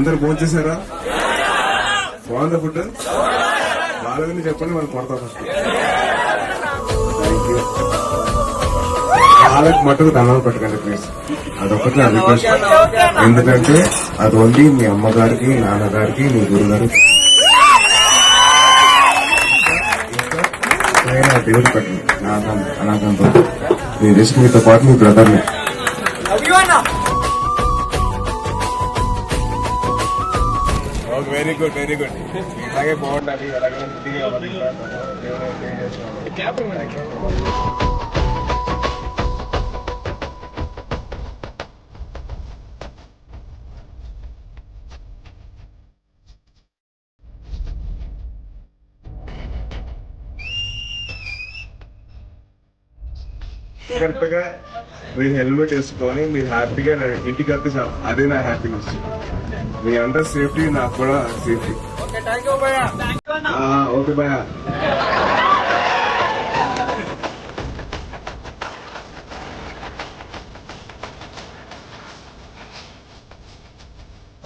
అందరు ఫోన్ చేశారా? బాగుందా ఫుడ్? బాగాలేదని చెప్పండి మనం కొడతాం ఫస్ట్ వాళ్ళకి మట్టుకు దండాలు పెట్టకండి ప్లీజ్ అదొకటి నా రిక్వెస్ట్ ఎందుకంటే అది ఓన్లీ మీ అమ్మగారికి నాన్నగారికి మీ గురుగారికి. దేవుడు పెట్టండి నాకు అనాథం మీ రిస్క్ మీతో పాటు మీ బ్రదర్ని okay very good very good ఇలాగే బాగుండాలి అలాగే కరెక్ట్ గా మీరు హెల్మెట్ వేసుకొని మీరు హ్యాపీగా ఇంటికి వెళ్తే చాలు అదే నా హ్యాపీనెస్ మీ అందరి సేఫ్టీ నాకు కూడా సేఫ్టీ. ఓకే భయ